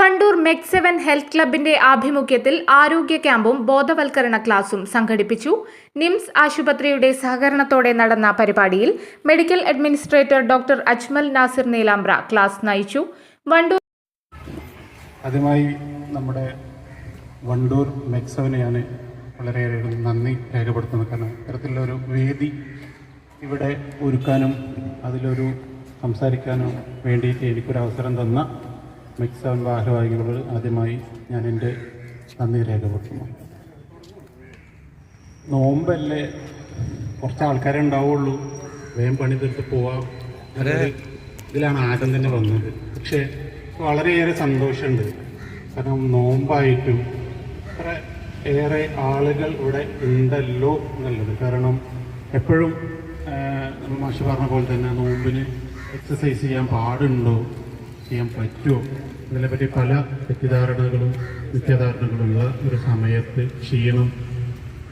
Wandoor മെക് seven health ക്ലബിന്റെ ആഭിമുഖ്യത്തിൽ ആരോഗ്യ ക്യാമ്പും ബോധവൽക്കരണ ക്ലാസും സംഘടിപ്പിച്ചു. നിംസ് ആശുപത്രിയുടെ സഹകരണത്തോടെ നടന്ന പരിപാടിയിൽ medical administrator doctor Ajmal Nasir Neelambra class നയിച്ചു. വണ്ടൂർ ആദ്യമായി നമ്മുടെ വണ്ടൂർ മെക്സവനെയാണ് വളരെയേറെ നന്ദി രേഖപ്പെടുത്തുന്നത്. കാരണം ഇത്തരത്തിലുള്ളൊരു വേദി ഇവിടെ ഒരുക്കാനും അതിലൊരു സംസാരിക്കാനും വേണ്ടിയിട്ട് എനിക്കൊരു അവസരം തന്ന മെക്സവൻ ഭാരവാഹികളോട് ആദ്യമായി ഞാൻ എന്റെ നന്ദി രേഖപ്പെടുത്തുന്നു. നോമ്പല്ലേ കുറച്ച് ആൾക്കാരെ ഉണ്ടാവുള്ളൂ. വേഗം പണി തീർത്ത് പോവാം. ഇതിലാണ് ആദ്യം തന്നെ വന്നത്. പക്ഷേ വളരെയേറെ സന്തോഷമുണ്ട്. കാരണം നോമ്പായിട്ടും അത്ര ഏറെ ആളുകൾ ഇവിടെ ഉണ്ടല്ലോ എന്നുള്ളത്. കാരണം എപ്പോഴും നമ്മൾ മാഷ് പറഞ്ഞ പോലെ തന്നെ നോമ്പിന് എക്സസൈസ് ചെയ്യാൻ പാടുണ്ടോ? ചെയ്യാൻ പറ്റുമോ ഇതിനെപ്പറ്റി പല തെറ്റിദ്ധാരണകളും നിത്യധാരണകളുള്ള ഒരു സമയത്ത് ക്ഷീണം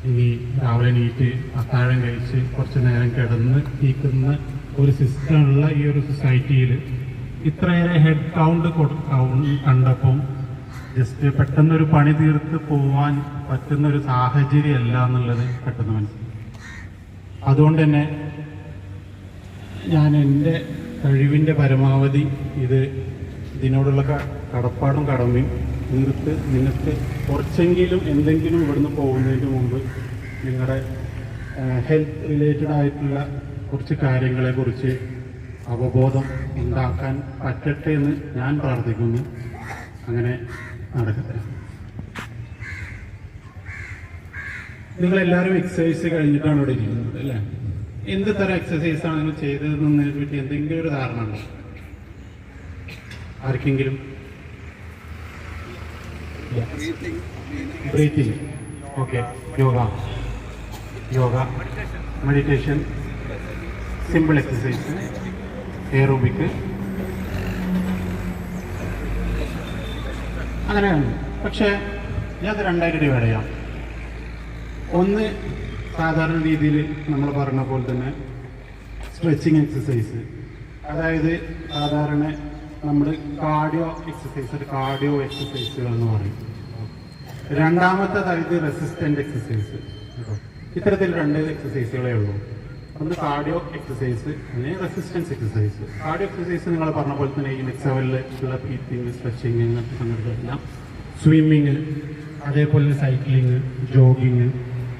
ഇനി രാവിലെ നീറ്റ് അത്താഴം കഴിച്ച് കുറച്ച് നേരം കിടന്ന് നീക്കുന്ന ഒരു സിസ്റ്റം ഉള്ള ഈ ഒരു സൊസൈറ്റിയിൽ ഇത്രയേറെ ഹെഡ് കൗണ്ട് കണ്ടപ്പം ജസ്റ്റ് പെട്ടെന്നൊരു പണി തീർത്ത് പോവാൻ പറ്റുന്ന ഒരു സാഹചര്യമല്ല എന്നുള്ളത് പെട്ടെന്ന് മനസ്സിലായി. അതുകൊണ്ട് തന്നെ ഞാൻ എന്റെ കഴിവിന്റെ പരമാവധി ഇത് ഇതിനോടുള്ള കടപ്പാടും കടമയും തീർത്ത് നിങ്ങൾക്ക് കുറച്ചെങ്കിലും എന്തെങ്കിലും ഇവിടുന്ന് പോകുന്നതിന് മുമ്പ് നിങ്ങളുടെ ഹെൽത്ത് റിലേറ്റഡ് ആയിട്ടുള്ള കുറച്ച് കാര്യങ്ങളെക്കുറിച്ച് അവബോധം ഉണ്ടാക്കാൻ പറ്റട്ടെ എന്ന് ഞാൻ പ്രാർത്ഥിക്കുന്നു. അങ്ങനെ നടക്കട്ടെ. നിങ്ങളെല്ലാവരും എക്സസൈസ് കഴിഞ്ഞിട്ടാണ് ഇവിടെ ഇരിക്കുന്നത് അല്ലേ? എന്ത് തരം എക്സസൈസ് ആണ് നിങ്ങൾ ചെയ്തതെന്നതിനെ പറ്റി എന്തെങ്കിലും ഒരു ധാരണ ഉണ്ടോ? ആർക്കെങ്കിലും? Breathing okay yoga yoga meditation simple exercise aerobic അങ്ങനെയാണ് പക്ഷേ ഞാൻ അത് രണ്ടായിട്ട് ഡിവൈഡ് ചെയ്യാം. ഒന്ന് സാധാരണ രീതിയിൽ നമ്മൾ പറഞ്ഞ പോലെ തന്നെ സ്ട്രെച്ചിങ് എക്സസൈസ് അതായത് സാധാരണ നമ്മൾ കാർഡിയോ എക്സസൈസ് ഒരു കാർഡിയോ എക്സസൈസുകൾ എന്ന് പറയും. രണ്ടാമത്തേതായത് റെസിസ്റ്റന്റ് എക്സസൈസ് ഇത്തരത്തിൽ രണ്ട് എക്സസൈസുകളേ ഉള്ളൂ. ഒന്ന് കാർഡിയോ എക്സസൈസ് അല്ലെങ്കിൽ റെസിസ്റ്റൻസ് എക്സസൈസ് കാർഡിയോ എക്സസൈസ് നിങ്ങൾ പറഞ്ഞ പോലെ തന്നെ ഈ നെക്സവലിൽ ഉള്ള സ്ട്രെച്ചിങ് അങ്ങനത്തെ സംഗതികളെല്ലാം. സ്വിമ്മിങ് അതേപോലെ സൈക്ലിങ് ജോഗിങ്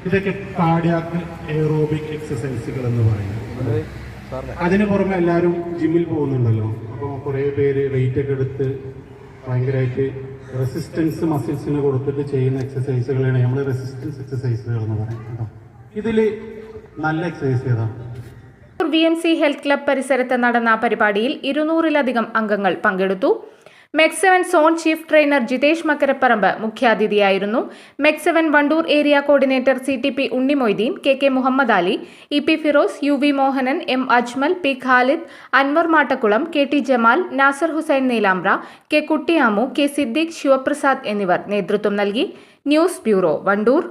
ഇതൊക്കെ കാർഡിയാക്ക് എയറോബിക് എക്സസൈസുകൾ എന്ന് പറയുന്നത് അതിന് പുറമെ എല്ലാവരും ജിമ്മിൽ പോകുന്നുണ്ടല്ലോ. അപ്പോൾ കുറേ പേര് വെയിറ്റ് ഒക്കെ എടുത്ത് ഭയങ്കരമായിട്ട് റെസിസ്റ്റൻസ് മസിൽസിന് കൊടുത്തിട്ട് ചെയ്യുന്ന എക്സസൈസുകളാണ് നമ്മൾ റെസിസ്റ്റൻസ് എക്സസൈസുകൾ എന്ന് പറയുന്നത് ഇതിൽ നല്ല എക്സസൈസ് ഏതാണ്? V M C health club പരിസരത്ത് നടന്ന പരിപാടിയിൽ ഇരുന്നൂറിലധികം അംഗങ്ങൾ പങ്കെടുത്തു. Mec seven zone chief trainer Jithesh Makkaraparamba മുഖ്യാതിഥിയായിരുന്നു. Mec seven Wandoor area coordinator C T P Unnimoideen K K Muhammad Ali E P Firoz U V Mohanan M Ajmal P Khalid Anwar Mattakkulam K T Jamal Nasar Hussain Neelambra K Kuttiyamu K Siddique Sivaprasad എന്നിവർ നേതൃത്വം നൽകി. News bureau Wandoor.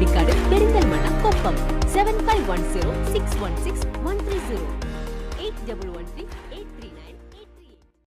Pandikkad Perinthalmanna Koppam. Seven five one zero six one six one three zero eight double one three